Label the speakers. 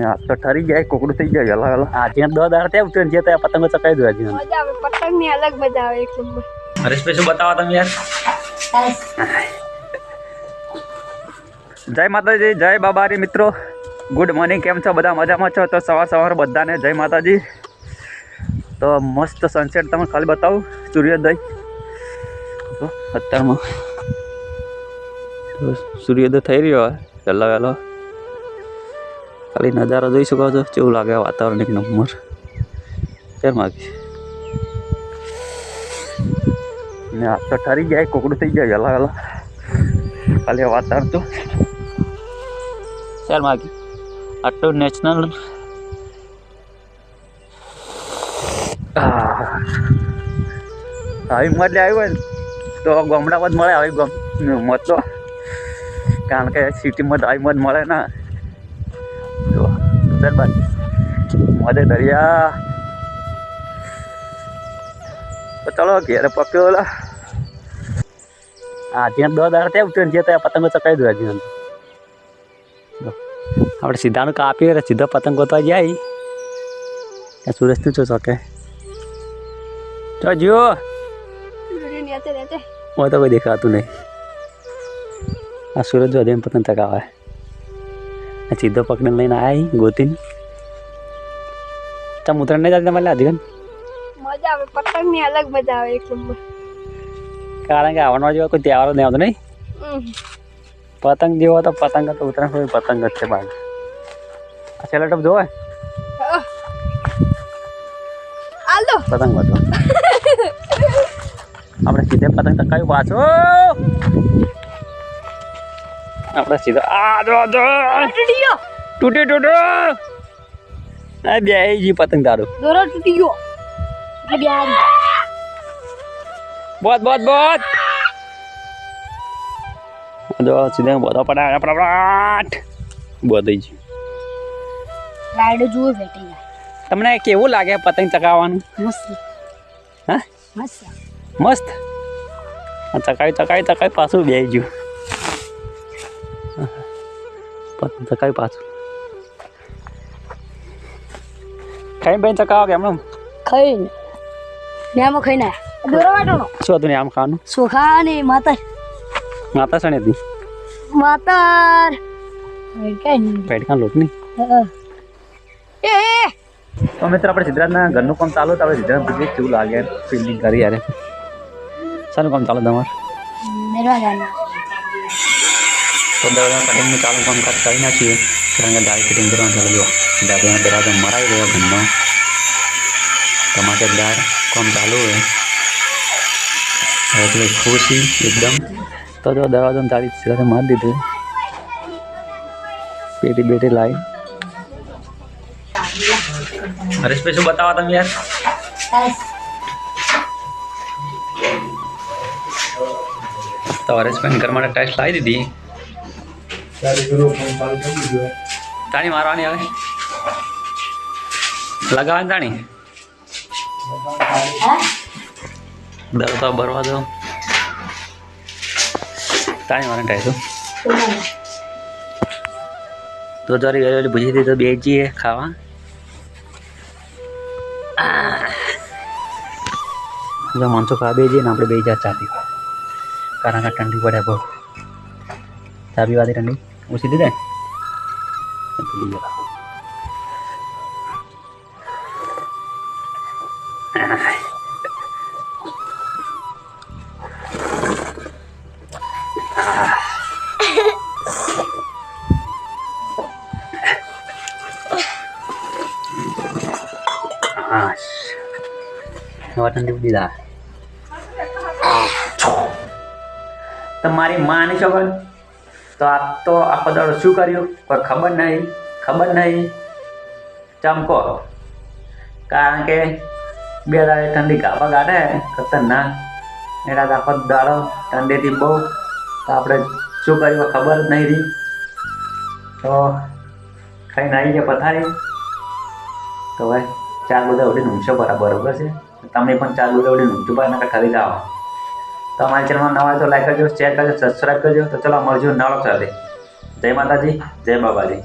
Speaker 1: ને આ તો ઠરી ગયા કોકડું થઈ જાય અલગ અલગ આ જ્યાં દો દાર ત્યાં ઉતરી જે ત્યાં પતંગો ચકાઈ દો આજે
Speaker 2: મજા આવે પતંગની અલગ મજા આવે એક નંબર
Speaker 1: હરેશભાઈ શું બતાવો તમે યાર? જય માતાજી જય બાબારી મિત્રો. ગુડ મોર્નિંગ કેમ છો? બધા મજામાં છો? તો સવાર સવાર બધાને જય માતાજી. તો મસ્ત સનસેટ તમને ખાલી બતાવું સૂર્યોદય. તો અત્યારમાં. સૂર્યોદય થઈ રહ્યો હોય વહેલો વહેલો. ખાલી નજારો જોઈ શકો છો. કેવું લાગે વાતાવરણ એક નંબર કેમ લાગે? ને આ તો ઠરી જાય કોકડું થઈ જાય હલા હલા ખાલી વાતાવરણ તો. શેર માગી. આટલું નેશનલ આવી મત આવ્યું ને, તો ગામડામાં જ મળે, આવી ગમ મત તો કારણ કે સિટીમાં આવી મત મળે ના. ચાલ બાદ મધે દરિયા તો ચલો ઘેરે પક્યો ઓલા. હા જ્યાં દો દાડ ત્યાં ઉતરી જે ત્યાં પતંગો ચકાઈ દો હજી આપણે સીધાનું કાપીએ એટલે સીધો પતંગ ગોતવા જાય. ત્યાં સુરજ તું છો ચોકે તો
Speaker 2: જુઓ.
Speaker 1: હું તો કોઈ દેખાતું નહીં. આ સુરજ જો પતંગ ચકાવે સીધો પકડીને લઈને આવી ગોતીને. ચમ ઉતરણ નહીં જતી તમારે આજે
Speaker 2: મજા આવે પતંગની અલગ મજા આવે એક નંબર
Speaker 1: કારણ કે આવવાનો જેવો કોઈ તહેવારો નહીં આવતો નહીં? પતંગ જેવો તો પતંગ તો ઉત્તરાયણ હોય પતંગ જ છે બાગ. આ છેલ્લો ટપ જોવે
Speaker 2: આલો
Speaker 1: પતંગ હતો આપણે સીધે પતંગ ચકાવ્યું પાછો આપણે સીધો આ જો જો
Speaker 2: તૂટી
Speaker 1: તૂટે આ બે જી પતંગ તારું
Speaker 2: દોરો તૂટી ગયો
Speaker 1: બોત બોત બોત. જો સીધા બોતો પડા પડાટ. થઈ ગયું.
Speaker 2: રાઈડ જુઓ બેટી
Speaker 1: તમને કેવું લાગે પતંગ ચગાવવાનું?
Speaker 2: મસ્ત.
Speaker 1: હા?
Speaker 2: મસ્ત.
Speaker 1: મસ્ત? ચકાવી ચકાવી ચકાવી પાછું બે ગયું. પતંગ ચકાવી પાછું. ખાઈ બેન ચકાવો કે એમનું
Speaker 2: ખાઈને. ને આમાં ખાઈને. દોરો વાટોનો.
Speaker 1: શું હતું આમ ખાવાનું?
Speaker 2: શું ખાને માતર.
Speaker 1: માતા સણી હતી?
Speaker 2: માતર.
Speaker 1: પેટકા લોટની?
Speaker 2: એ એ.
Speaker 1: તો મિત્ર આપણે સિદ્ધરાજના ઘરનું કામ ચાલુ તો આપણે સિદ્ધરાજ પૂછીએ કેવું લાગે? ફિલ્ડિંગ કરી યારે. શાનું કામ ચાલુ તમારે?
Speaker 2: મેળવા
Speaker 1: તો દરવાજા કટિંગનું ચાલુ કામકાજ કરી નાખીએ. કારણ કે દાળ ફિટિંગ કરવાનું ચાલુ જો દાદા દરવાજો મરાઈ ગયો ઘરનો દાળ કામ ચાલુ હોય. તો ખુશી એકદમ. તો જો દરવાજો તાળી સાથે મારી દીધું. પેટી બેટી લાવી હરેશભાઈ શું બતાવો તમે યાર? તો હરેશભાઈ ઘર માટે ટેસ્ટ લાવી દીધી. તાણી મારવાની આવે લગાવવાની તાણી? દર તો ભરવા દો તાણી મારે ટાઈશું તો તારી વેલી ભૂજી હતી તો બે જઈએ ખાવા. જો માણસો ખાવા બે જઈએ ને આપણે બે જા ચા પીવા. કારણ કે ઠંડી પડે બહુ. ચા પીવાથી ઠંડી? ઓછી દીધે પી ગયા Ah, નવા ઠંડી દીધા તમારી માની શકો તો આ તો આખો દાડો શું કર્યું? પણ ખબર નહીં ખબર નહીં. ચમકો કારણ કે બે દાડે ઠંડી કાપા કાઢે ખતરનાક. એના આખો દાડો ઠંડીથી બહુ. તો આપણે શું કર્યું? ખબર જ નહીં રહી. તો ખાઈને આવી ગયા પથારી. તો ભાઈ, ચાર બધા ઉડીને ઊંઘશો બરાબર, બરોબર છે? તમે પણ ચાર બધા ઉડીને ઊંચું પાર નાખે ઠરી જાઓ. તો અમારી ચેનલમાં નવા તો લાઈક કરજો શેર કરજો સબસ્ક્રાઈબ કરજો. તો ચલો, મળજો નવા સાથે જય માતાજી, જય બાબાજી.